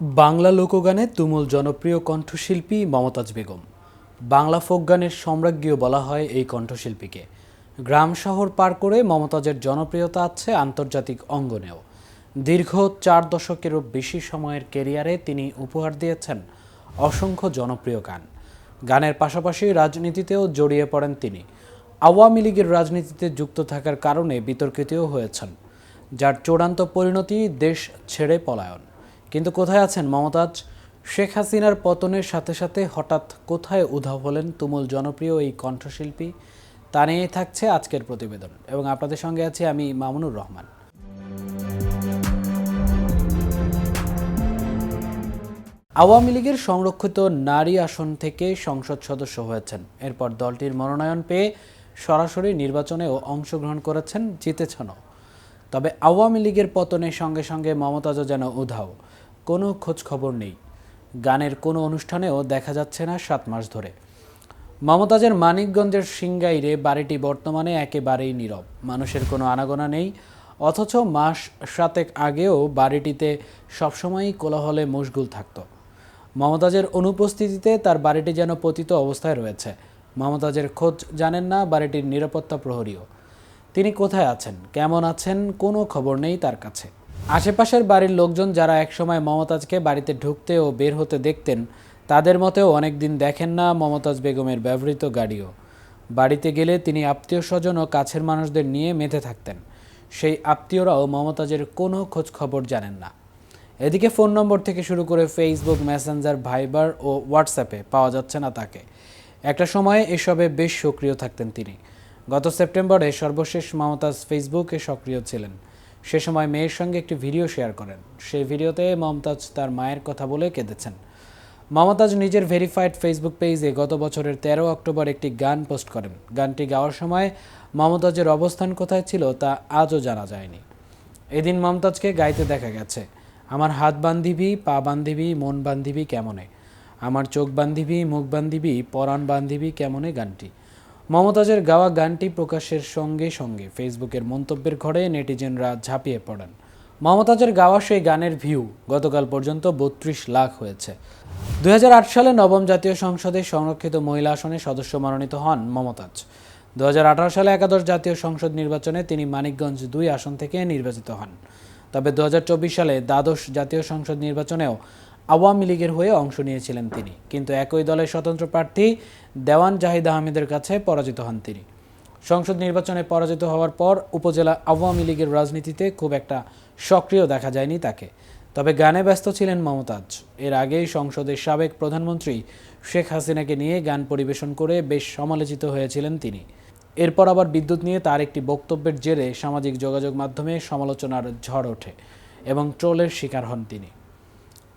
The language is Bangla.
বাংলা লোকগানে তুমুল জনপ্রিয় কণ্ঠশিল্পী মমতাজ বেগম। বাংলা ফোক গানের সম্রাজ্ঞীও বলা হয় এই কণ্ঠশিল্পীকে। গ্রাম শহর পার করে মমতাজের জনপ্রিয়তা আছে আন্তর্জাতিক অঙ্গনেও। দীর্ঘ চার দশকেরও বেশি সময়ের কেরিয়ারে তিনি উপহার দিয়েছেন অসংখ্য জনপ্রিয় গান। গানের পাশাপাশি রাজনীতিতেও জড়িয়ে পড়েন তিনি। আওয়ামী লীগের রাজনীতিতে যুক্ত থাকার কারণে বিতর্কিতও হয়েছেন, যার চূড়ান্ত পরিণতি দেশ ছেড়ে পলায়ন। কিন্তু কোথায় আছেন মমতাজ? শেখ হাসিনার পতনের সাথে সাথে হঠাৎ কোথায় উধাও হলেন তুমুল জনপ্রিয় এই কণ্ঠশিল্পী? তা নিয়েই থাকছে আজকের প্রতিবেদন এবং আপনাদের সঙ্গে আছি আমি মামুনুর রহমান। আওয়ামী লীগের সংরক্ষিত নারী আসন থেকে সংসদ সদস্য হয়েছেন। এরপর দলটির মনোনয়ন পেয়ে সরাসরি নির্বাচনেও অংশগ্রহণ করেছেন জিতেছেনও। তবে আওয়ামী লীগের পতনের সঙ্গে সঙ্গে মমতাজও যেন উধাও। কোনো খোঁজ খবর নেই। গানের কোনো অনুষ্ঠানেও দেখা যাচ্ছে না সাত মাস ধরে। মমতাজের মানিকগঞ্জের সিংগাইরে বাড়িটি বর্তমানে একেবারেই নীরব। মানুষের কোনো আনাগোনা নেই। অথচ মাস সাতেক আগেও বাড়িটিতে সবসময়ই কোলাহলে মশগুল থাকত। মমতাজের অনুপস্থিতিতে তার বাড়িটি যেন পতিত অবস্থায় রয়েছে। মমতাজের খোঁজ জানেন না বাড়িটির নিরাপত্তা প্রহরীও। তিনি কোথায় আছেন? কেমন আছেন? কোনো খবর নেই তার কাছে। আশেপাশের বাড়ির লোকজন যারা একসময় মমতাজকে বাড়িতে ঢুকতে ও বের হতে দেখতেন, তাদের মতেও অনেকদিন দেখেন না মমতাজ বেগমের ব্যবহৃত গাড়িও। বাড়িতে গেলে তিনি আত্মীয় স্বজন ও কাছের মানুষদের নিয়ে মেতে থাকতেন। সেই আত্মীয়রাও মমতাজের কোনো খোঁজ খবর জানেন না। এদিকে ফোন নম্বর থেকে শুরু করে ফেসবুক মেসেঞ্জার ভাইবার ও হোয়াটসঅ্যাপে পাওয়া যাচ্ছে না তাকে। একটা সময়ে এসবে বেশ সক্রিয় থাকতেন তিনি। গত সেপ্টেম্বরে সর্বশেষ মমতাজ ফেসবুকে সক্রিয় ছিলেন। সে সময় মেয়ের সঙ্গে একটি ভিডিও শেয়ার করেন। সেই ভিডিওতে মমতাজ তার মায়ের কথা বলে কেঁদেছেন। মমতাজ নিজের ভেরিফাইড ফেসবুক পেজে গত বছরের তেরো অক্টোবর একটি গান পোস্ট করেন। গানটি গাওয়ার সময় মমতাজের অবস্থান কোথায় ছিল তা আজও জানা যায়নি। এদিন মমতাজকে গাইতে দেখা গেছে, আমার হাত বান্ধিবি, পা বান্ধিবি, মন বান্ধিবি কেমনে? আমার চোখ বান্ধিবি, মুখ বান্ধিবি, পরাণ বান্ধিবি কেমনে গানটি? মমতাজের গাওয়া গানটি প্রকাশের সঙ্গে সঙ্গে ফেসবুকের মন্তব্যের ঘরে নেটিজেনরা ঝাঁপিয়ে পড়েন। মমতাজের গাওয়া সেই গানের ভিউ, গতকাল পর্যন্ত বত্রিশ লাখ হয়েছে। দুই হাজার আট সালে নবম জাতীয় সংসদে সংরক্ষিত মহিলা আসনে সদস্য মনোনীত হন মমতাজ। দুই হাজার আঠারো সালে একাদশ জাতীয় সংসদ নির্বাচনে তিনি মানিকগঞ্জ দুই আসন থেকে নির্বাচিত হন। তবে দুই হাজার চব্বিশ সালে দ্বাদশ জাতীয় সংসদ নির্বাচনেও আওয়ামী লীগের হয়ে অংশ নিয়েছিলেন তিনি। কিন্তু একই দলের স্বতন্ত্র প্রার্থী দেওয়ান জাহিদ আহমেদের কাছে পরাজিত হন তিনি। সংসদ নির্বাচনে পরাজিত হওয়ার পর উপজেলা আওয়ামী লীগের রাজনীতিতে খুব একটা সক্রিয় দেখা যায়নি তাকে। তবে গানে ব্যস্ত ছিলেন মমতাজ। এর আগেই সংসদের সাবেক প্রধানমন্ত্রী শেখ হাসিনাকে নিয়ে গান পরিবেশন করে বেশ সমালোচিত হয়েছিলেন তিনি। এরপর আবার বিদ্যুৎ নিয়ে তার একটি বক্তব্যের জেরে সামাজিক যোগাযোগ মাধ্যমে সমালোচনার ঝড় ওঠে এবং ট্রোলের শিকার হন তিনি।